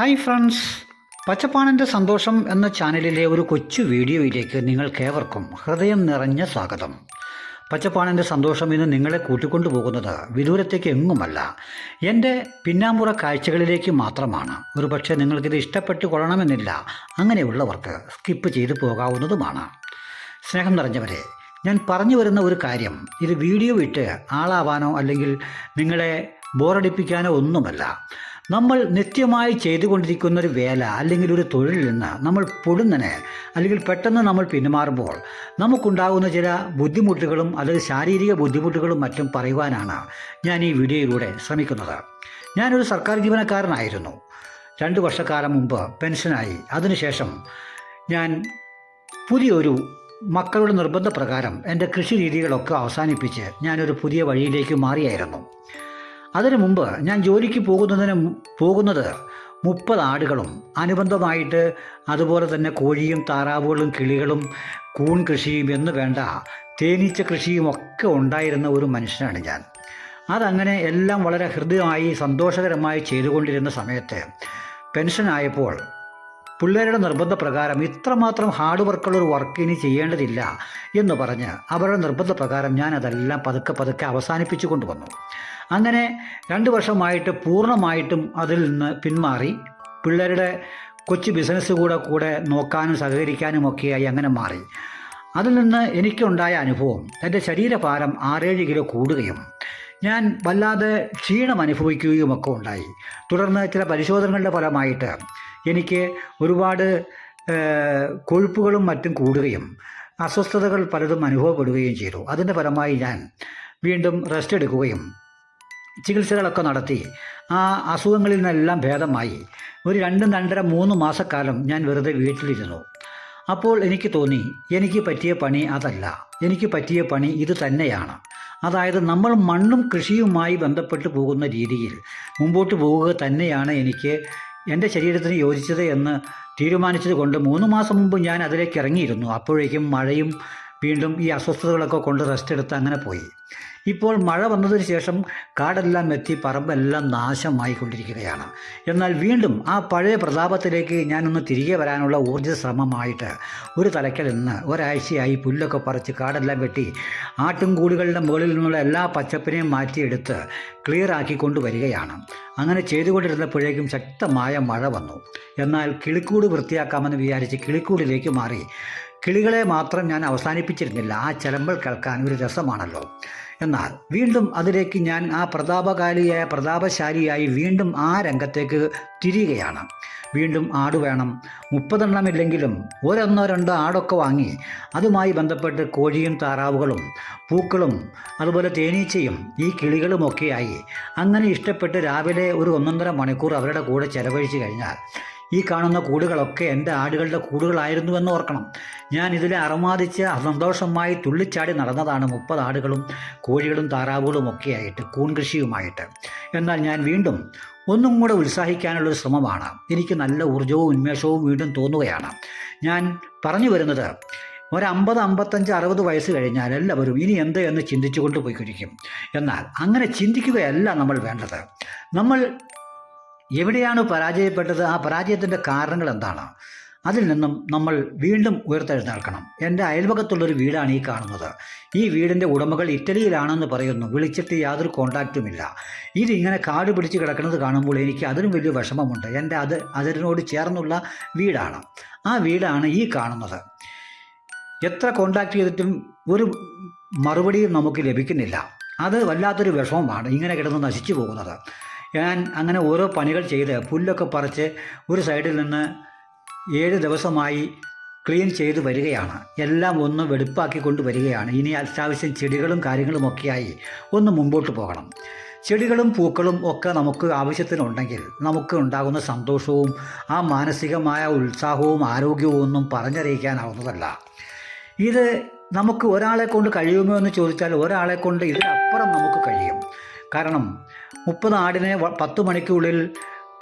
Hi friends. പച്ചപ്പാണന്റെ സന്തോഷം എന്ന ചാനലിലെ ഒരു കൊച്ചു വീഡിയോയിലേക്ക് നിങ്ങൾക്കേവർക്കും ഹൃദയം നിറഞ്ഞ സ്വാഗതം. പച്ചപ്പാണന്റെ സന്തോഷം ഇന്ന് നിങ്ങളെ കൂട്ടിക്കൊണ്ടു പോകുന്നത് വിദൂരത്തേക്ക് എങ്ങുമല്ല എന്റെ പിന്നാമ്പുറ കാഴ്ചകളിലേക്ക് മാത്രമാണ്. ഒരുപക്ഷെ നിങ്ങൾക്കിത് ഇഷ്ടപ്പെട്ട് കൊള്ളണമെന്നില്ല. അങ്ങനെയുള്ളവർക്ക് സ്കിപ്പ് ചെയ്തു പോകാവുന്നതുമാണ്. സ്നേഹം നിറഞ്ഞവരെ ഞാൻ പറഞ്ഞു വരുന്ന ഒരു കാര്യം ഇത് വീഡിയോ ഇട്ട് ആളാവാനോ അല്ലെങ്കിൽ നിങ്ങളെ ബോറടിപ്പിക്കാനോ ഒന്നുമല്ല. നമ്മൾ നിത്യമായി ചെയ്തുകൊണ്ടിരിക്കുന്ന ഒരു വേല അല്ലെങ്കിൽ ഒരു തൊഴിലിൽ നിന്ന് നമ്മൾ പൊടുന്നനെ അല്ലെങ്കിൽ പെട്ടെന്ന് നമ്മൾ പിന്മാറുമ്പോൾ നമുക്കുണ്ടാകുന്ന ചില ബുദ്ധിമുട്ടുകളും അല്ലെങ്കിൽ ശാരീരിക ബുദ്ധിമുട്ടുകളും മറ്റും പറയുവാനാണ് ഞാൻ ഈ വീഡിയോയിലൂടെ ശ്രമിക്കുന്നത്. ഞാനൊരു സർക്കാർ ജീവനക്കാരനായിരുന്നു. രണ്ട് വർഷക്കാലം മുമ്പ് പെൻഷനായി. അതിനുശേഷം ഞാൻ പുതിയൊരു മക്കളുടെ നിർബന്ധപ്രകാരം എന്റെ കൃഷി രീതികളൊക്കെ അവസാനിപ്പിച്ച് ഞാനൊരു പുതിയ വഴിയിലേക്ക് മാറിയായിരുന്നു. അതിനു മുമ്പ് ഞാൻ ജോലിക്ക് പോകുന്നതിന് പോകുന്നത് മുപ്പത് ആടുകളും അനുബന്ധമായിട്ട് അതുപോലെ തന്നെ കോഴിയും താറാവുകളും കിളികളും കൂൺ കൃഷിയും എന്ന് വേണ്ട തേനീച്ച കൃഷിയും ഒക്കെ ഉണ്ടായിരുന്ന ഒരു മനുഷ്യനാണ് ഞാൻ. അതങ്ങനെ എല്ലാം വളരെ ഹൃദ്യമായി സന്തോഷകരമായി ചെയ്തുകൊണ്ടിരുന്ന സമയത്ത് പെൻഷനായപ്പോൾ പിള്ളേരുടെ നിർബന്ധപ്രകാരം ഇത്രമാത്രം ഹാർഡ് വർക്കുള്ള ഒരു വർക്ക് ഇനി ചെയ്യേണ്ടതില്ല എന്ന് പറഞ്ഞ് അവരുടെ നിർബന്ധപ്രകാരം ഞാൻ അതെല്ലാം പതുക്കെ പതുക്കെ അവസാനിപ്പിച്ചു കൊണ്ടുവന്നു. അങ്ങനെ രണ്ട് വർഷമായിട്ട് പൂർണമായിട്ടും അതിൽ നിന്ന് പിന്മാറി പിള്ളേരുടെ കൊച്ചു ബിസിനസ് കൂടെ കൂടെ നോക്കാനും സഹകരിക്കാനും ഒക്കെയായി അങ്ങനെ മാറി. അതിൽ നിന്ന് എനിക്കുണ്ടായ അനുഭവം എന്റെ ശരീരഭാരം ആറേഴ് കിലോ കൂടുകയും ഞാൻ വല്ലാതെ ക്ഷീണം അനുഭവിക്കുകയും ഒക്കെ ഉണ്ടായി. തുടർന്ന് ചില പരിശോധനകളുടെ ഫലമായിട്ട് എനിക്ക് ഒരുപാട് കൊഴുപ്പുകളും മറ്റും കൂടുകയും അസ്വസ്ഥതകൾ പലതും അനുഭവപ്പെടുകയും ചെയ്തു. അതിന്റെ ഫലമായി ഞാൻ വീണ്ടും റെസ്റ്റ് എടുക്കുകയും ചികിത്സകളൊക്കെ നടത്തി. ആ അസുഖങ്ങളിൽ നിന്നെല്ലാം ഭേദമായി. ഒരു രണ്ടും രണ്ടര മൂന്ന് മാസക്കാലം ഞാൻ വെറുതെ വീട്ടിലിരുന്നു. അപ്പോൾ എനിക്ക് തോന്നി എനിക്ക് പറ്റിയ പണി അതല്ല. എനിക്ക് പറ്റിയ പണി ഇത് തന്നെയാണ്. അതായത് നമ്മൾ മണ്ണും കൃഷിയുമായി ബന്ധപ്പെട്ട് പോകുന്ന രീതിയിൽ മുമ്പോട്ട് പോവുക തന്നെയാണ് എനിക്ക് എന്റെ ശരീരത്തിന് യോജിച്ചത് എന്ന് തീരുമാനിച്ചത് കൊണ്ട് മൂന്ന് മാസം മുമ്പ് ഞാൻ അതിലേക്ക് ഇറങ്ങിയിരുന്നു. അപ്പോഴേക്കും മഴയും വീണ്ടും ഈ അസ്വസ്ഥതകളൊക്കെ കൊണ്ട് റെസ്റ്റ് എടുത്ത് അങ്ങനെ പോയി. ഇപ്പോൾ മഴ വന്നതിന് ശേഷം കാടെല്ലാം എത്തി പറമ്പെല്ലാം നാശമായിക്കൊണ്ടിരിക്കുകയാണ്. എന്നാൽ വീണ്ടും ആ പഴയ പ്രതാപത്തിലേക്ക് ഞാനൊന്ന് തിരികെ വരാനുള്ള ഊർജ ശ്രമമായിട്ട് ഒരു തലയ്ക്കൽ നിന്ന് ഒരാഴ്ചയായി പുല്ലൊക്കെ പറിച്ച് കാടെല്ലാം വെട്ടി ആട്ടുംകൂടുകളുടെ മുകളിൽ നിന്നുള്ള എല്ലാ പച്ചപ്പിനെയും മാറ്റിയെടുത്ത് ക്ലിയർ ആക്കി വരികയാണ് അങ്ങനെ ചെയ്തുകൊണ്ടിരുന്നപ്പോഴേക്കും ശക്തമായ മഴ വന്നു. എന്നാൽ കിളിക്കൂട് വൃത്തിയാക്കാമെന്ന് വിചാരിച്ച് കിളിക്കൂടിലേക്ക് മാറി കിളികളെ മാത്രം ഞാൻ അവസാനിപ്പിച്ചിരുന്നില്ല. ആ ചലമ്പൽ കേൾക്കാൻ ഒരു രസമാണല്ലോ. എന്നാൽ വീണ്ടും അതിലേക്ക് ഞാൻ ആ പ്രതാപകാലിയായ പ്രതാപശാലിയായി വീണ്ടും ആ രംഗത്തേക്ക് തിരിയുകയാണ്. വീണ്ടും ആട് വേണം. മുപ്പതെണ്ണമില്ലെങ്കിലും ഒരെണ്ണോ രണ്ടോ ആടൊക്കെ വാങ്ങി അതുമായി ബന്ധപ്പെട്ട് കോഴിയും താറാവുകളും പൂക്കളും അതുപോലെ തേനീച്ചയും ഈ കിളികളുമൊക്കെയായി. അങ്ങനെ ഇഷ്ടപ്പെട്ട് രാവിലെ ഒരു ഒന്നൊന്നര മണിക്കൂർ അവരുടെ കൂടെ ചെലവഴിച്ചു കഴിഞ്ഞാൽ ഈ കാണുന്ന കൂടുകളൊക്കെ എന്റെ ആടുകളുടെ കൂടുകളായിരുന്നു എന്ന് ഓർക്കണം. ഞാൻ ഇതിലെ അറുമാതിച്ച് സന്തോഷമായി തുള്ളിച്ചാടി നടന്നതാണ് മുപ്പത് ആടുകളും കോഴികളും താറാവുകളും ഒക്കെയായിട്ട് കൂൺ കൃഷിയുമായിട്ട്. എന്നാൽ ഞാൻ വീണ്ടും ഒന്നും കൂടെ ഉത്സാഹിക്കാനുള്ളൊരു ശ്രമമാണ്. എനിക്ക് നല്ല ഊർജവും ഉന്മേഷവും വീണ്ടും തോന്നുകയാണ്. ഞാൻ പറഞ്ഞു വരുന്നത് ഒരു അമ്പത് അമ്പത്തഞ്ച് അറുപത് വയസ്സ് കഴിഞ്ഞാൽ എല്ലാവരും ഇനി എന്ത് എന്ന് ചിന്തിച്ചുകൊണ്ട് പോയിക്കൊണ്ടിരിക്കും. എന്നാൽ അങ്ങനെ ചിന്തിക്കുകയല്ല നമ്മൾ വേണ്ടത്. നമ്മൾ എവിടെയാണ് പരാജയപ്പെട്ടത്? ആ പരാജയത്തിന്റെ കാരണങ്ങൾ എന്താണ്? അതിൽ നിന്നും നമ്മൾ വീണ്ടും ഉയർത്തെഴുന്നേൽക്കണം. എന്റെ അയൽവകത്തുള്ളൊരു വീടാണ് ഈ കാണുന്നത്. ഈ വീടിന്റെ ഉടമകൾ ഇറ്റലിയിലാണെന്ന് പറയുന്നു. വിളിച്ചിട്ട് യാതൊരു കോണ്ടാക്റ്റുമില്ല ഇതിങ്ങനെ കാട് പിടിച്ച് കിടക്കുന്നത് കാണുമ്പോൾ എനിക്ക് അതിനും വലിയ വിഷമമുണ്ട്. എന്റെ അത് അതിനോട് ചേർന്നുള്ള വീടാണ്. ആ വീടാണ് ഈ കാണുന്നത്. എത്ര കോണ്ടാക്ട് ചെയ്തിട്ടും ഒരു മറുപടിയും നമുക്ക് ലഭിക്കുന്നില്ല. അത് വല്ലാത്തൊരു വിഷമമാണ് ഇങ്ങനെ കിടന്ന് നശിച്ചു പോകുന്നത്. ഞാൻ അങ്ങനെ ഓരോ പണികൾ ചെയ്ത് പുല്ലൊക്കെ പറിച്ച് ഒരു സൈഡിൽ നിന്ന് ഏഴ് ദിവസമായി ക്ലീൻ ചെയ്ത് വരികയാണ്. എല്ലാം ഒന്ന് വെടുപ്പാക്കി കൊണ്ട് വരികയാണ്. ഇനി അത്യാവശ്യം ചെടികളും കാര്യങ്ങളും ഒക്കെയായി ഒന്ന് മുമ്പോട്ട് പോകണം. ചെടികളും പൂക്കളും ഒക്കെ നമുക്ക് ആവശ്യത്തിനുണ്ടെങ്കിൽ നമുക്ക് ഉണ്ടാകുന്ന സന്തോഷവും ആ മാനസികമായ ഉത്സാഹവും ആരോഗ്യവും ഒന്നും പറഞ്ഞറിയിക്കാനാവുന്നതല്ല. ഇത് നമുക്ക് ഒരാളെ കൊണ്ട് കഴിയുമോ എന്ന് ചോദിച്ചാൽ ഒരാളെ കൊണ്ട് ഇതിനപ്പുറം നമുക്ക് കഴിയും. കാരണം മുപ്പത് ആടിനെ പത്ത് മണിക്കുള്ളിൽ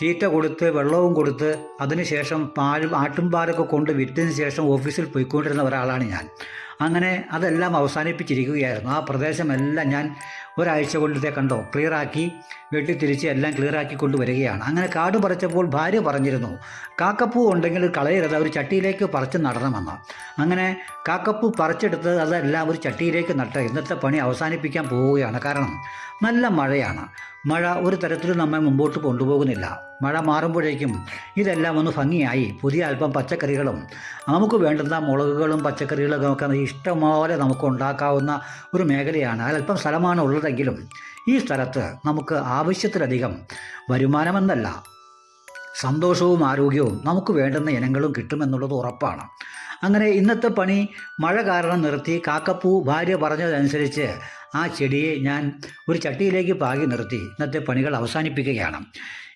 തീറ്റ കൊടുത്ത് വെള്ളവും കൊടുത്ത് അതിനുശേഷം പാലും ആട്ടുംപാലൊക്കെ കൊണ്ട് വിറ്റതിന് ശേഷം ഓഫീസിൽ പോയിക്കൊണ്ടിരുന്ന ഒരാളാണ് ഞാൻ. അങ്ങനെ അതെല്ലാം അവസാനിപ്പിച്ചിരിക്കുകയായിരുന്നു. ആ പ്രദേശമെല്ലാം ഞാൻ ഒരാഴ്ച കൊണ്ടത്തെ കണ്ടോ? ക്ലിയറാക്കി വെട്ടി തിരിച്ച് എല്ലാം ക്ലിയറാക്കി കൊണ്ടുവരികയാണ്. അങ്ങനെ കാട് പറിച്ചപ്പോൾ ഭാര്യ പറഞ്ഞിരുന്നു കാക്കപ്പൂ ഉണ്ടെങ്കിൽ കളയരുത് ഒരു ചട്ടിയിലേക്ക് പറിച്ച് നടണമെന്ന്. അങ്ങനെ കാക്കപ്പൂ പറിച്ചെടുത്ത് അതെല്ലാം ഒരു ചട്ടിയിലേക്ക് നട്ട് ഇന്നത്തെ പണി അവസാനിപ്പിക്കാൻ പോവുകയാണ്. കാരണം നല്ല മഴയാണ്. മഴ ഒരു തരത്തിലും നമ്മെ മുമ്പോട്ട് കൊണ്ടുപോകുന്നില്ല. മഴ മാറുമ്പോഴേക്കും ഇതെല്ലാം ഒന്ന് ഭംഗിയായി. പുതിയ അല്പം പച്ചക്കറികളും നമുക്ക് വേണ്ടുന്ന മുളകുകളും പച്ചക്കറികളും ഒക്കെ ഇഷ്ടംപോലെ നമുക്ക് ഉണ്ടാക്കാവുന്ന ഒരു മേഖലയാണ്. അല്പം സ്ഥലമാണ് ഉള്ളതെങ്കിലും ഈ സ്ഥലത്ത് നമുക്ക് ആവശ്യത്തിലധികം വരുമാനമെന്നല്ല സന്തോഷവും ആരോഗ്യവും നമുക്ക് വേണ്ടുന്ന ഇനങ്ങളും കിട്ടുമെന്നുള്ളത് ഉറപ്പാണ്. അങ്ങനെ ഇന്നത്തെ പണി മഴ കാരണം നിർത്തി കാക്കപ്പൂ ഭാര്യ പറഞ്ഞതനുസരിച്ച് ആ ചെടിയെ ഞാൻ ഒരു ചട്ടിയിലേക്ക് പാകി നിർത്തി. ഇന്നത്തെ പണികൾ അവസാനിപ്പിക്കുകയാണ്.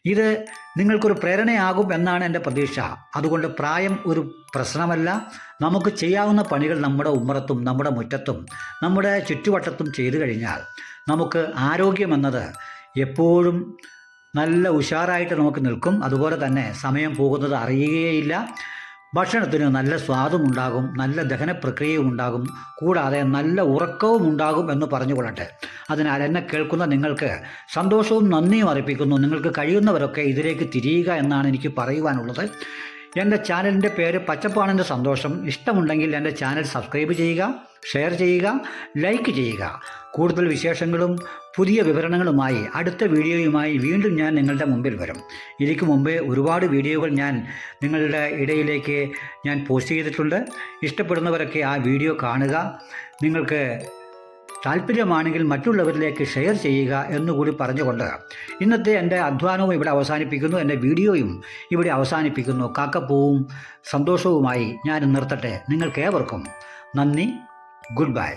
ഇത് നിങ്ങൾക്കൊരു പ്രേരണയാകും എന്നാണ് എന്റെ പ്രതീക്ഷ. അതുകൊണ്ട് പ്രായം ഒരു പ്രശ്നമല്ല. നമുക്ക് ചെയ്യാവുന്ന പണികൾ നമ്മുടെ ഉമ്മറത്തും നമ്മുടെ മുറ്റത്തും നമ്മുടെ ചുറ്റുവട്ടത്തും ചെയ്തു കഴിഞ്ഞാൽ നമുക്ക് ആരോഗ്യമെന്നത് എപ്പോഴും നല്ല ഉഷാറായിട്ട് നമുക്ക് നിൽക്കും. അതുപോലെ തന്നെ സമയം പോകുന്നത് അറിയുകയില്ല ഭക്ഷണത്തിന് നല്ല സ്വാദുമുണ്ടാകും നല്ല ദഹന പ്രക്രിയയും ഉണ്ടാകും കൂടാതെ നല്ല ഉറക്കവും ഉണ്ടാകും എന്ന് പറഞ്ഞുകൊള്ളട്ടെ. അതിനാൽ എന്നെ കേൾക്കുന്ന നിങ്ങൾക്ക് സന്തോഷവും നന്ദിയും അർപ്പിക്കുന്നു. നിങ്ങൾക്ക് കഴിയുന്നവരൊക്കെ ഇതിലേക്ക് തിരിയുക എന്നാണ് എനിക്ക് പറയുവാനുള്ളത്. എന്റെ ചാനലിന്റെ പേര് പച്ചപ്പാണിന്റെ സന്തോഷം. ഇഷ്ടമുണ്ടെങ്കിൽ എന്റെ ചാനൽ സബ്സ്ക്രൈബ് ചെയ്യുക ഷെയർ ചെയ്യുക ലൈക്ക് ചെയ്യുക. കൂടുതൽ വിശേഷങ്ങളും പുതിയ വിവരണങ്ങളുമായി അടുത്ത വീഡിയോയുമായി വീണ്ടും ഞാൻ നിങ്ങളുടെ മുമ്പിൽ വരും. ഇതിക്ക് മുമ്പേ ഒരുപാട് വീഡിയോകൾ ഞാൻ നിങ്ങളുടെ ഇടയിലേക്ക് ഞാൻ പോസ്റ്റ് ചെയ്തിട്ടുണ്ട്. ഇഷ്ടപ്പെടുന്നവരൊക്കെ ആ വീഡിയോ കാണുക. നിങ്ങൾക്ക് താല്പര്യമാണെങ്കിൽ മറ്റുള്ളവരിലേക്ക് ഷെയർ ചെയ്യുക എന്നുകൂടി പറഞ്ഞുകൊണ്ട് ഇന്നത്തെ എന്റെ അധ്വാനവും ഇവിടെ അവസാനിപ്പിക്കുന്നു എന്റെ വീഡിയോയും ഇവിടെ അവസാനിപ്പിക്കുന്നു. കാക്കപ്പൂവും സന്തോഷവുമായി ഞാൻ നിർത്തട്ടെ. നിങ്ങൾക്കേവർക്കും നന്ദി. Good bye.